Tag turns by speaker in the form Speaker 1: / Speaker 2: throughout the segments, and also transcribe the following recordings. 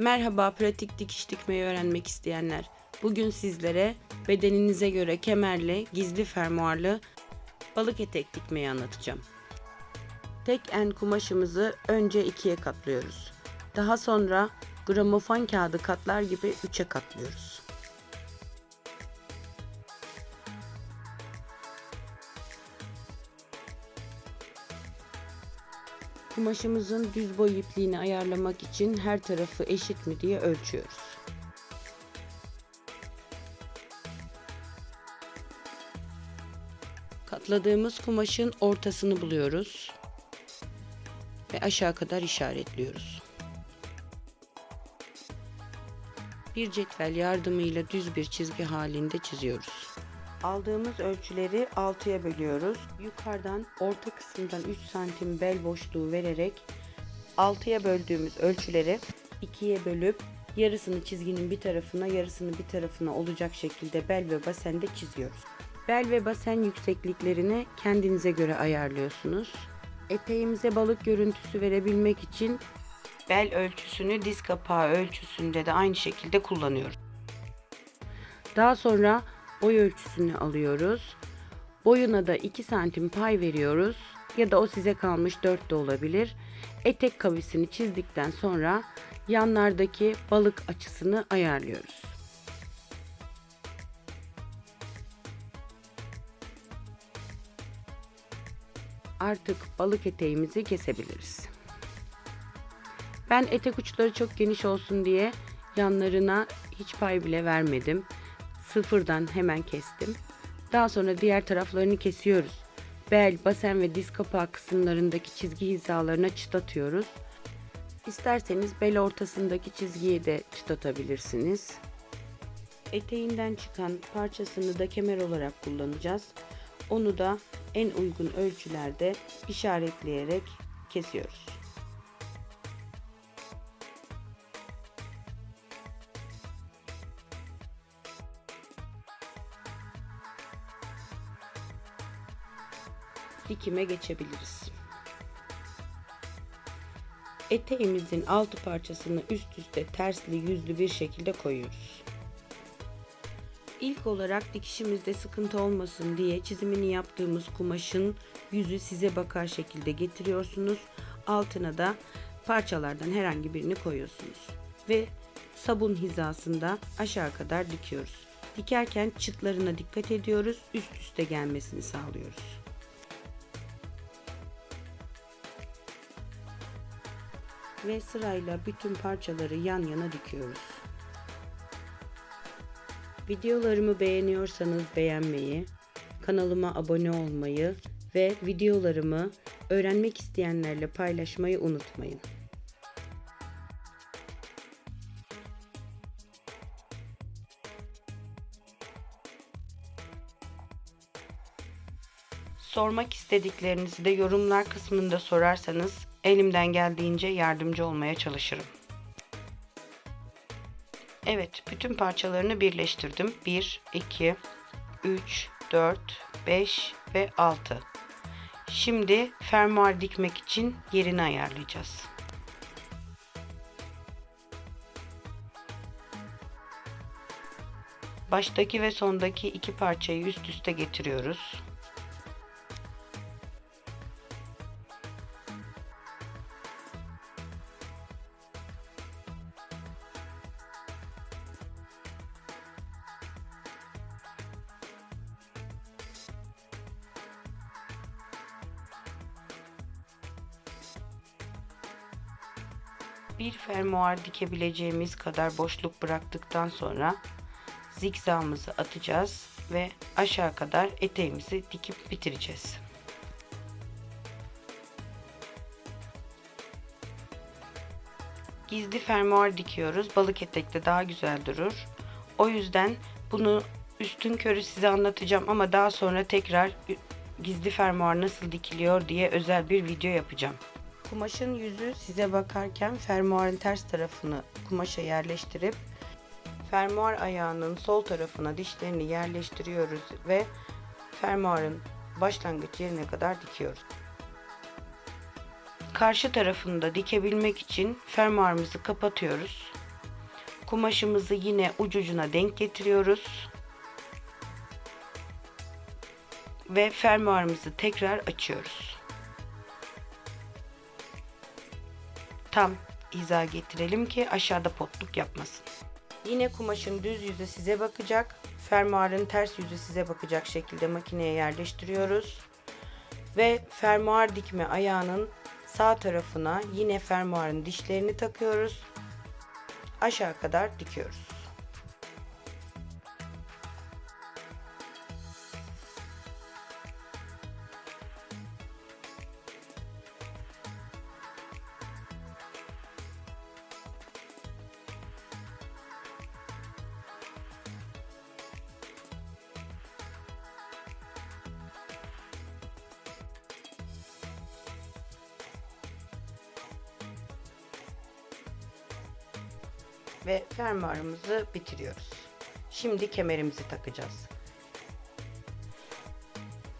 Speaker 1: Merhaba pratik dikiş dikmeyi öğrenmek isteyenler. Bugün sizlere bedeninize göre kemerli, gizli fermuarlı balık etek dikmeyi anlatacağım. Tek en kumaşımızı önce ikiye katlıyoruz. Daha sonra gramofon kağıdı katlar gibi üçe katlıyoruz. Kumaşımızın düz boy ipliğini ayarlamak için her tarafı eşit mi diye ölçüyoruz. Katladığımız kumaşın ortasını buluyoruz ve aşağı kadar işaretliyoruz. Bir cetvel yardımıyla düz bir çizgi halinde çiziyoruz. Aldığımız ölçüleri 6'ya bölüyoruz. Yukarıdan orta kısımdan 3 santim bel boşluğu vererek 6'ya böldüğümüz ölçüleri 2'ye bölüp yarısını çizginin bir tarafına yarısını bir tarafına olacak şekilde bel ve basende çiziyoruz. Bel ve basen yüksekliklerini kendinize göre ayarlıyorsunuz. Eteğimize balık görüntüsü verebilmek için bel ölçüsünü diz kapağı ölçüsünde de aynı şekilde kullanıyoruz. Daha sonra boy ölçüsünü alıyoruz. Boyuna da 2 santim pay veriyoruz ya da o size kalmış 4 de olabilir. Etek kavisini çizdikten sonra yanlardaki balık açısını ayarlıyoruz. Artık balık eteğimizi kesebiliriz. Ben etek uçları çok geniş olsun diye yanlarına hiç pay bile vermedim sıfırdan hemen kestim. Daha sonra diğer taraflarını kesiyoruz. Bel, basen ve diz kapağı kısımlarındaki çizgi hizalarına çıtlatıyoruz. İsterseniz bel ortasındaki çizgiyi de çıtlatabilirsiniz. Eteğinden çıkan parçasını da kemer olarak kullanacağız. Onu da en uygun ölçülerde işaretleyerek kesiyoruz. Dikime geçebiliriz. Eteğimizin altı parçasını üst üste tersli yüzlü bir şekilde koyuyoruz. İlk olarak dikişimizde sıkıntı olmasın diye çizimini yaptığımız kumaşın yüzü size bakar şekilde getiriyorsunuz. Altına da parçalardan herhangi birini koyuyorsunuz. Ve sabun hizasında aşağı kadar dikiyoruz. Dikerken çıtlarına dikkat ediyoruz. Üst üste gelmesini sağlıyoruz. Ve sırayla bütün parçaları yan yana dikiyoruz. Videolarımı beğeniyorsanız beğenmeyi, kanalıma abone olmayı ve videolarımı öğrenmek isteyenlerle paylaşmayı unutmayın. Sormak istediklerinizi de yorumlar kısmında sorarsanız elimden geldiğince yardımcı olmaya çalışırım. Evet, bütün parçalarını birleştirdim. 1, 2, 3, 4, 5 ve 6. Şimdi fermuar dikmek için yerini ayarlayacağız. Baştaki ve sondaki iki parçayı üst üste getiriyoruz. Bir fermuar dikebileceğimiz kadar boşluk bıraktıktan sonra zikzağımızı atacağız ve aşağı kadar eteğimizi dikip bitireceğiz. Gizli fermuar dikiyoruz. Balık etekte daha güzel durur. O yüzden bunu üstün körü size anlatacağım ama daha sonra tekrar gizli fermuar nasıl dikiliyor diye özel bir video yapacağım. Kumaşın yüzü size bakarken fermuarın ters tarafını kumaşa yerleştirip fermuar ayağının sol tarafına dişlerini yerleştiriyoruz ve fermuarın başlangıç yerine kadar dikiyoruz. Karşı tarafını da dikebilmek için fermuarımızı kapatıyoruz Kumaşımızı yine ucucuna denk getiriyoruz. Ve fermuarımızı tekrar açıyoruz. Tam hiza getirelim ki aşağıda potluk yapmasın. Yine kumaşın düz yüzü size bakacak. Fermuarın ters yüzü size bakacak şekilde makineye yerleştiriyoruz. Ve fermuar dikme ayağının sağ tarafına yine fermuarın dişlerini takıyoruz. Aşağı kadar dikiyoruz. Ve fermuarımızı bitiriyoruz. Şimdi kemerimizi takacağız.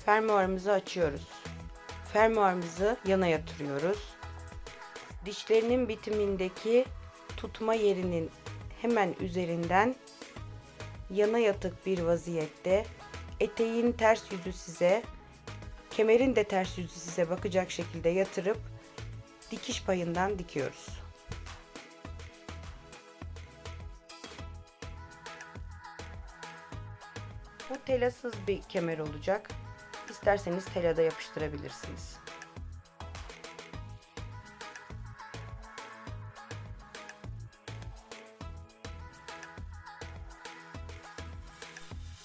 Speaker 1: Fermuarımızı açıyoruz. Fermuarımızı yana yatırıyoruz. Dişlerinin bitimindeki tutma yerinin hemen üzerinden yana yatık bir vaziyette eteğin ters yüzü size, kemerin de ters yüzü size bakacak şekilde yatırıp dikiş payından dikiyoruz. Bu telasız bir kemer olacak. İsterseniz telada yapıştırabilirsiniz.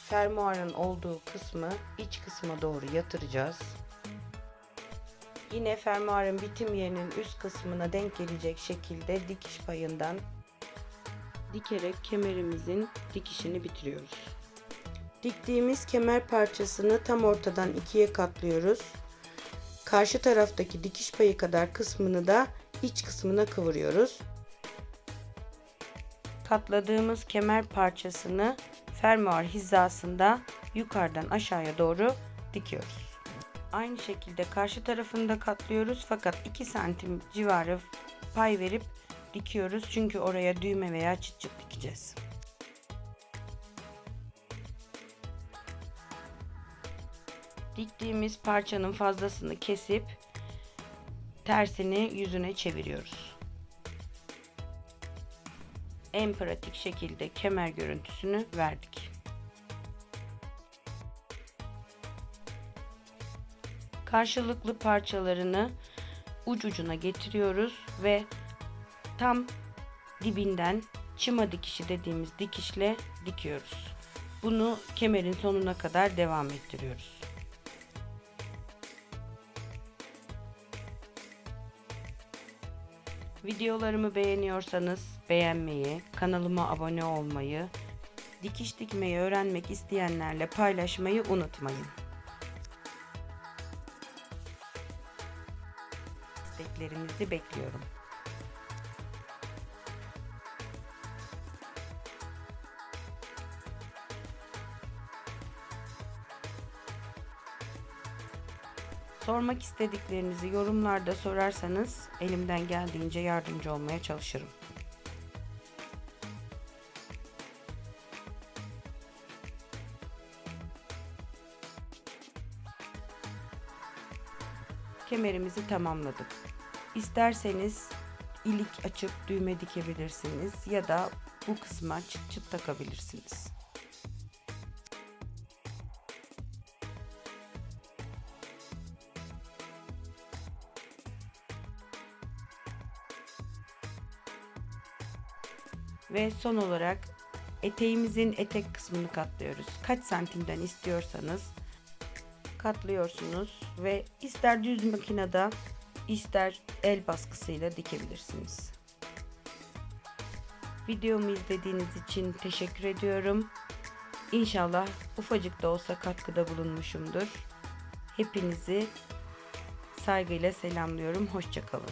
Speaker 1: Fermuarın olduğu kısmı iç kısma doğru yatıracağız. Yine fermuarın bitim yerinin üst kısmına denk gelecek şekilde dikiş payından dikerek kemerimizin dikişini bitiriyoruz. Diktiğimiz kemer parçasını tam ortadan ikiye katlıyoruz. Karşı taraftaki dikiş payı kadar kısmını da iç kısmına kıvırıyoruz. Katladığımız kemer parçasını fermuar hizasında yukarıdan aşağıya doğru dikiyoruz. Aynı şekilde karşı tarafını da katlıyoruz fakat 2 santim civarı pay verip dikiyoruz çünkü oraya düğme veya çıt çıt dikeceğiz. Diktiğimiz parçanın fazlasını kesip tersini yüzüne çeviriyoruz. En pratik şekilde kemer görüntüsünü verdik. Karşılıklı parçalarını uç ucuna getiriyoruz ve tam dibinden çıma dikişi dediğimiz dikişle dikiyoruz. Bunu kemerin sonuna kadar devam ettiriyoruz. Videolarımı beğeniyorsanız beğenmeyi, kanalıma abone olmayı, dikiş dikmeyi öğrenmek isteyenlerle paylaşmayı unutmayın. İsteklerinizi bekliyorum. Sormak istediklerinizi yorumlarda sorarsanız elimden geldiğince yardımcı olmaya çalışırım. Kemerimizi tamamladık. İsterseniz ilik açıp düğme dikebilirsiniz ya da bu kısma çıt çıt takabilirsiniz. Ve son olarak eteğimizin etek kısmını katlıyoruz. Kaç santimden istiyorsanız katlıyorsunuz ve ister düz makinede ister el baskısıyla dikebilirsiniz. Videomu izlediğiniz için teşekkür ediyorum. İnşallah ufacık da olsa katkıda bulunmuşumdur. Hepinizi saygıyla selamlıyorum. Hoşçakalın.